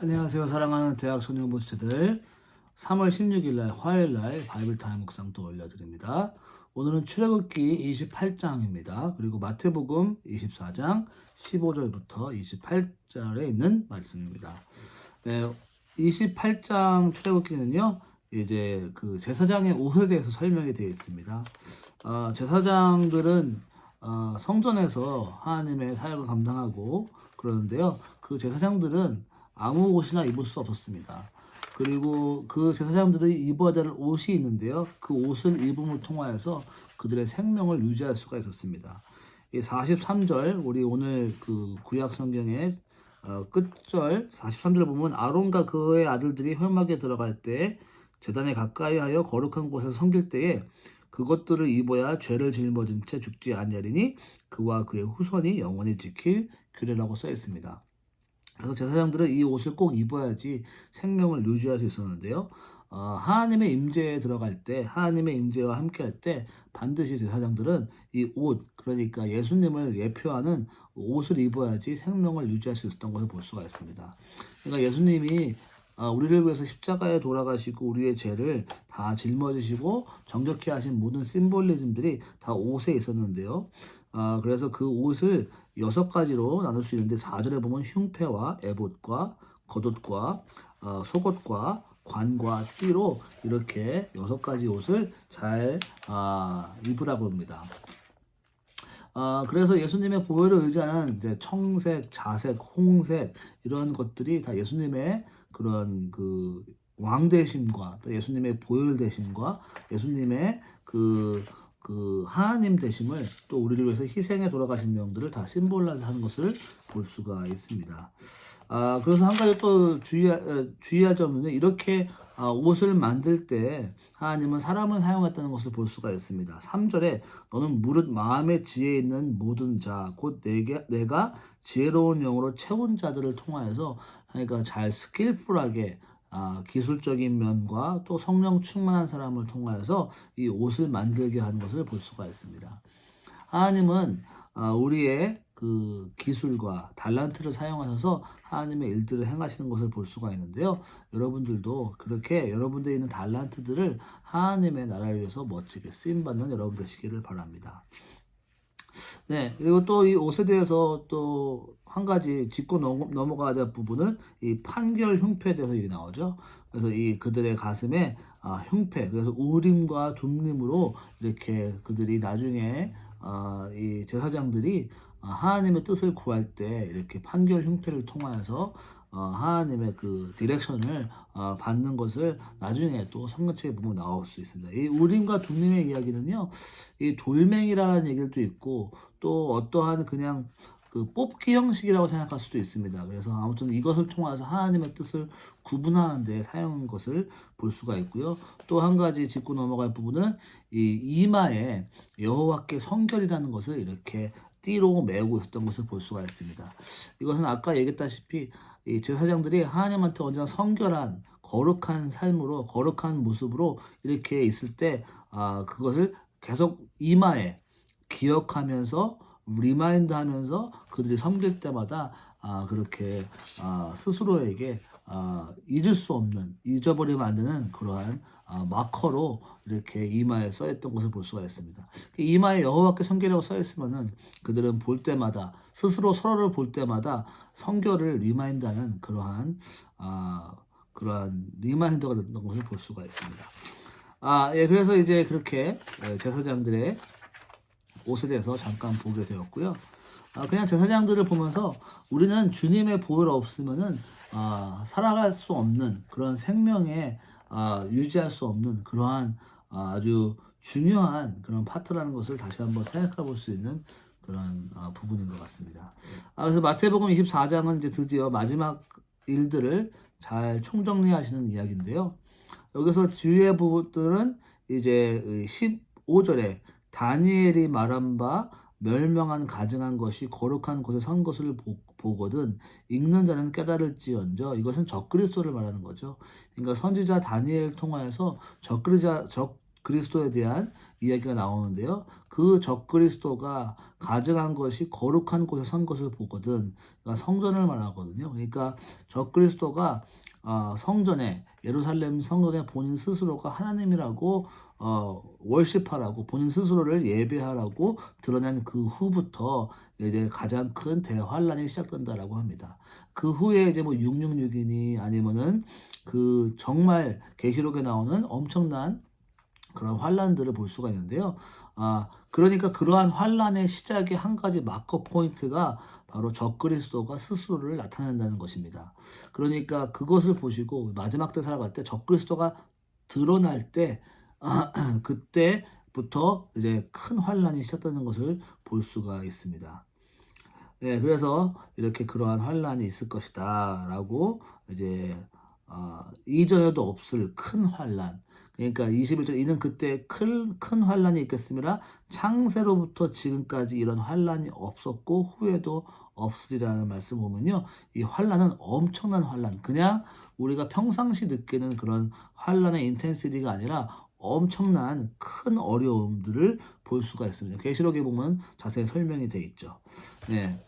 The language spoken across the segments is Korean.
안녕하세요. 사랑하는 대학 소년부치들 3월 16일 날 화요일 날 바이블 타임 묵상 또 올려드립니다. 오늘은 출애굽기 28장입니다. 그리고 마태복음 24장 15절부터 28절에 있는 말씀입니다. 네, 28장 출애굽기는요. 이제 그 제사장의 옷에 대해서 설명이 되어 있습니다. 어, 제사장들은 어, 성전에서 하나님의 사역을 감당하고 그러는데요. 그 제사장들은 아무 옷이나 입을 수 없었습니다. 그리고 그 제사장들이 입어야 될 옷이 있는데요. 그 옷을 입음을 통하여서 그들의 생명을 유지할 수가 있었습니다. 이 43절 우리 오늘 그 구약 성경의 어, 끝절 43절 보면 아론과 그의 아들들이 회막에 들어갈 때 제단에 가까이 하여 거룩한 곳에서 섬길 때에 그것들을 입어야 죄를 짊어진 채 죽지 아니하리니 그와 그의 후손이 영원히 지킬 규례라고 써 있습니다. 그래서 제사장들은 이 옷을 꼭 입어야지 생명을 유지할 수 있었는데요. 어, 하나님의 임재에 들어갈 때, 하나님의 임재와 함께 할 때 반드시 제사장들은 이 옷, 그러니까 예수님을 예표하는 옷을 입어야지 생명을 유지할 수 있었던 것을 볼 수가 있습니다. 그러니까 예수님이 아, 우리를 위해서 십자가에 돌아가시고 우리의 죄를 다 짊어지시고 정결케 하신 모든 심볼리즘들이 다 옷에 있었는데요. 아, 그래서 그 옷을 여섯 가지로 나눌 수 있는데 4절에 보면 흉패와 에봇과 겉옷과 어, 속옷과 관과 띠로 이렇게 여섯 가지 옷을 잘 아, 입으라고 합니다. 아, 그래서 예수님의 보혈을 의지하는 이제 청색, 자색, 홍색 이런 것들이 다 예수님의 그런 그 왕대심과 또 예수님의 보혈 대심과 예수님의 그, 그 하나님 대심을 또 우리를 위해서 희생에 돌아가신 내용들을 다 심볼라하는 것을 볼 수가 있습니다. 아, 그래서 한 가지 또 주의할, 주의할 점은 이렇게 아, 옷을 만들 때 하나님은 사람을 사용했다는 것을 볼 수가 있습니다. 3절에 너는 무릇 마음의 지혜 있는 모든 자, 곧 내게, 내가 지혜로운 영으로 채운 자들을 통하여서 그러니까 잘 스킬풀하게 아, 기술적인 면과 또 성령 충만한 사람을 통하여서 이 옷을 만들게 하는 것을 볼 수가 있습니다. 하나님은 아, 우리의 그 기술과 달란트를 사용하셔서 하나님의 일들을 행하시는 것을 볼 수가 있는데요. 여러분들도 그렇게 여러분들이 있는 달란트들을 하나님의 나라를 위해서 멋지게 쓰임 받는 여러분 되시기를 바랍니다. 네, 그리고 또이 옷에 대해서 또 한 가지 짚고 넘어, 가야 될 부분은 이 판결 흉패에 대해서 얘기 나오죠. 그래서 이 그들의 가슴에 아, 흉패, 그래서 우림과 둠림으로 이렇게 그들이 나중에 아, 이 제사장들이 아, 하나님의 뜻을 구할 때 이렇게 판결 흉패를 통하여서 어, 하나님의 그 디렉션을 어, 받는 것을 나중에 또 성경책에 보면 나올 수 있습니다. 이 우림과 둠림의 이야기는요, 이 돌멩이라는 얘기도 있고 또 어떠한 그냥 그 뽑기 형식이라고 생각할 수도 있습니다. 그래서 아무튼 이것을 통해서 하나님의 뜻을 구분하는데 사용한 것을 볼 수가 있고요. 또 한 가지 짚고 넘어갈 부분은 이 이마에 여호와께 성결이라는 것을 이렇게 띠로 메우고 있었던 것을 볼 수가 있습니다. 이것은 아까 얘기했다시피 이 제사장들이 하나님한테 언제나 성결한 거룩한 삶으로 거룩한 모습으로 이렇게 있을 때 아, 그것을 계속 이마에 기억하면서 리마인드 하면서 그들이 섬길 때마다 아, 그렇게 아, 스스로에게 아, 잊을 수 없는 잊어버리면 안 되는 그러한 아, 마커로 이렇게 이마에 써있던 것을 볼 수가 있습니다. 이마에 여호와께 성결이라고 써있으면은 그들은 볼 때마다 스스로 서로를 볼 때마다 성결을 리마인드하는 그러한 아, 그러한 리마인드가 됐던 것을 볼 수가 있습니다. 아, 예, 그래서 이제 그렇게 예, 제사장들의 옷에 대해서 잠깐 보게 되었고요. 아, 그냥 제사장들을 보면서 우리는 주님의 보혈 없으면은 아, 살아갈 수 없는 그런 생명에 아, 유지할 수 없는 그러한 아, 아주 중요한 그런 파트라는 것을 다시 한번 생각해 볼 수 있는 그런 아, 부분인 것 같습니다. 아, 그래서 마태복음 24장은 이제 드디어 마지막 일들을 잘 총정리하시는 이야기인데요. 여기서 주의의 부분들은 이제 15절에 다니엘이 말한 바 멸명한 가증한 것이 거룩한 곳에 선 것을 보, 거든 읽는 자는 깨달을지언저 이것은 적그리스도를 말하는 거죠. 그러니까 선지자 다니엘 통하여서 적그리자 적 그리스도에 대한 이야기가 나오는데요. 그 적그리스도가 가져간 것이 거룩한 곳에 선 것을 보거든. 그러니까 성전을 말하거든요. 그러니까 적그리스도가 어, 성전에 예루살렘 성전에 본인 스스로가 하나님이라고 어, 월십하라고 본인 스스로를 예배하라고 드러낸 그 후부터 이제 가장 큰 대환란이 시작된다라고 합니다. 그 후에 이제 뭐 666이니 아니면은 그 정말 계시록에 나오는 엄청난 그런 환란들을 볼 수가 있는데요. 아, 그러니까 그러한 환란의 시작의 한 가지 마커 포인트가 바로 적그리스도가 스스로를 나타낸다는 것입니다. 그러니까 그것을 보시고 마지막 때 살아갈 때 적그리스도가 드러날 때 아, 그때부터 이제 큰 환란이 시작되는 것을 볼 수가 있습니다. 네, 그래서 이렇게 그러한 환란이 있을 것이다라고 이제 어, 이전에도 없을 큰 환란. 그러니까 21절 이는 그때 큰, 큰 환란이 있겠습니다. 창세로부터 지금까지 이런 환란이 없었고 후에도 없으리라는 말씀 보면요. 이 환란은 엄청난 환란. 그냥 우리가 평상시 느끼는 그런 환란의 인텐시티가 아니라 엄청난 큰 어려움들을 볼 수가 있습니다. 계시록에 보면 자세히 설명이 되어 있죠. 네.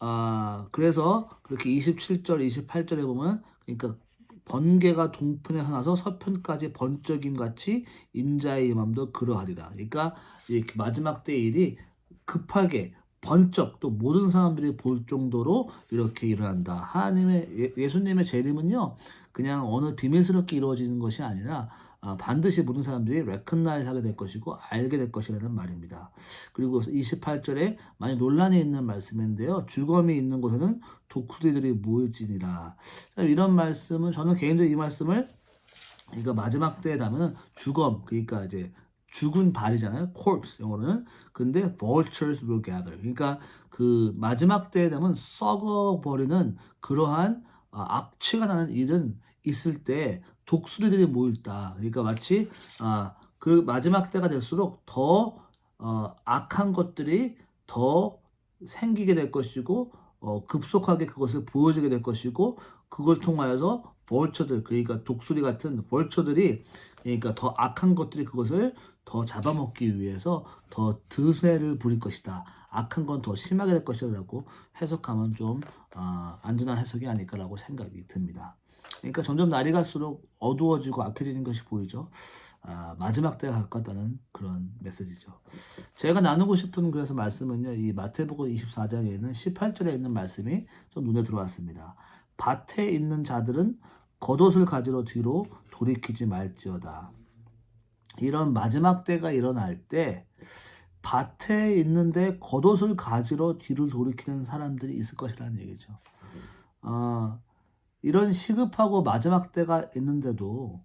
아, 그래서 그렇게 27절, 28절에 보면 그러니까 번개가 동편에 나서 서편까지 번쩍임 같이 인자의 맘도 그러하리라. 그러니까 이 마지막 때 일이 급하게 번쩍 또 모든 사람들이 볼 정도로 이렇게 일어난다. 하나님의 예, 예수님의 재림은요. 그냥 어느 비밀스럽게 이루어지는 것이 아니라 아, 반드시 모든 사람들이 레컨나이즈 하게 될 것이고 알게 될 것이라는 말입니다. 그리고 28절에 많이 논란이 있는 말씀인데요. 주검이 있는 곳에는 독수리들이 모일지니라. 이런 말씀은 저는 개인적으로 이 말씀을 이거 마지막 때에 가면은 주검 그러니까 이제 죽은 발이잖아요. corpse 영어로는. 근데 vultures will gather. 그러니까 그 마지막 때에 되면 썩어 버리는 그러한 어, 악취가 나는 일은 있을 때 독수리들이 모일다. 그러니까 마치 아, 그 마지막 때가 될수록 더 어, 악한 것들이 더 생기게 될 것이고 어, 급속하게 그것을 보여주게 될 것이고 그걸 통하여서 벌처들 그러니까 독수리 같은 벌처들이 그러니까 더 악한 것들이 그것을 더 잡아먹기 위해서 더 드세를 부릴 것이다. 악한 건 더 심하게 될 것이라고 해석하면 좀 어, 안전한 해석이 아닐까라고 생각이 듭니다. 그러니까 점점 날이 갈수록 어두워지고 악해지는 것이 보이죠. 아, 마지막 때가 가깝다는 그런 메시지죠. 제가 나누고 싶은 그래서 말씀은요. 이 마태복음 24장에는 18절에 있는 말씀이 좀 눈에 들어왔습니다. 밭에 있는 자들은 겉옷을 가지러 뒤로 돌이키지 말지어다. 이런 마지막 때가 일어날 때 밭에 있는데 겉옷을 가지러 뒤를 돌이키는 사람들이 있을 것이라는 얘기죠. 어, 이런 시급하고 마지막 때가 있는데도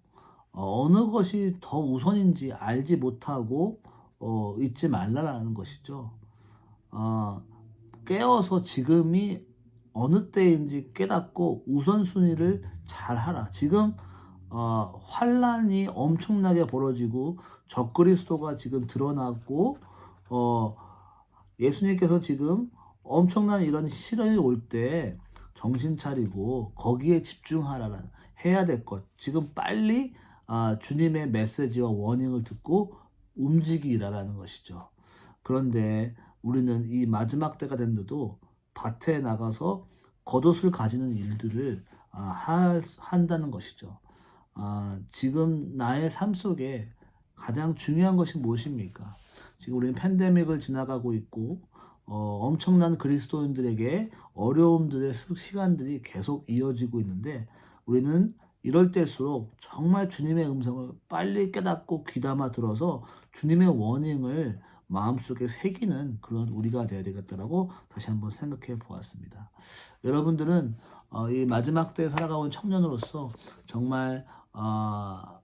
어, 어느 것이 더 우선인지 알지 못하고 어, 잊지 말라라는 것이죠. 어, 깨어서 지금이 어느 때인지 깨닫고 우선순위를 잘 하라. 지금 어, 환란이 엄청나게 벌어지고 적그리스도가 지금 드러나고 어, 예수님께서 지금 엄청난 이런 시련이 올 때 정신 차리고 거기에 집중하라는 해야 될 것. 지금 빨리 아, 주님의 메시지와 워닝을 듣고 움직이라라는 것이죠. 그런데 우리는 이 마지막 때가 됐는데도 밭에 나가서 겉옷을 가지는 일들을 아, 하, 한다는 것이죠. 아, 지금 나의 삶 속에 가장 중요한 것이 무엇입니까? 지금 우리는 팬데믹을 지나가고 있고 어, 엄청난 그리스도인들에게 어려움들의 시간들이 계속 이어지고 있는데 우리는 이럴 때일수록 정말 주님의 음성을 빨리 깨닫고 귀담아 들어서 주님의 원행을 마음속에 새기는 그런 우리가 되어야 되겠다라고 다시 한번 생각해 보았습니다. 여러분들은 어, 이 마지막 때에 살아가고 있는 청년으로서 정말 어,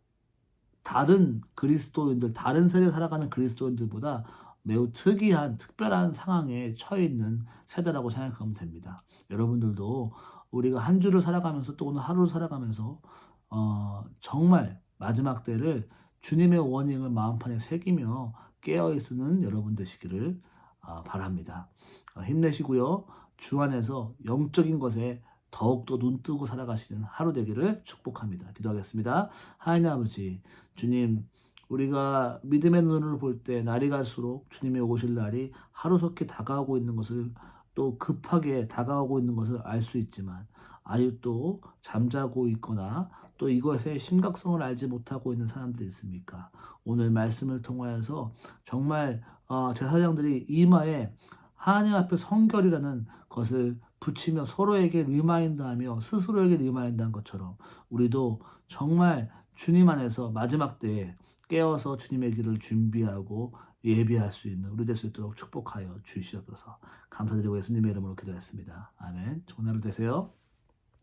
다른 그리스도인들, 다른 세대 살아가는 그리스도인들보다 매우 특이한 특별한 상황에 처해 있는 세대라고 생각하면 됩니다. 여러분들도 우리가 한 주를 살아가면서 또 오늘 하루를 살아가면서 어, 정말 마지막 때를 주님의 원행을 마음판에 새기며 깨어 있는 여러분 되시기를 어, 바랍니다. 어, 힘내시고요. 주 안에서 영적인 것에 더욱더 눈 뜨고 살아가시는 하루 되기를 축복합니다. 기도하겠습니다. 하나님 아버지, 주님 우리가 믿음의 눈을 볼때 날이 갈수록 주님의 오실 날이 하루속히 다가오고 있는 것을 또 급하게 다가오고 있는 것을 알 수 있지만 또 잠자고 있거나 또 이것의 심각성을 알지 못하고 있는 사람들이 있습니까? 오늘 말씀을 통하여서 정말 어, 제사장들이 이마에 하나님 앞에 성결이라는 것을 붙이며 서로에게 리마인드하며 스스로에게 리마인드한 것처럼 우리도 정말 주님 안에서 마지막 때에 깨어서 주님의 길을 준비하고 예비할 수 있는 우리 될 수 있도록 축복하여 주시옵소서. 감사드리고 예수님의 이름으로 기도했습니다. 아멘. 좋은 하루 되세요.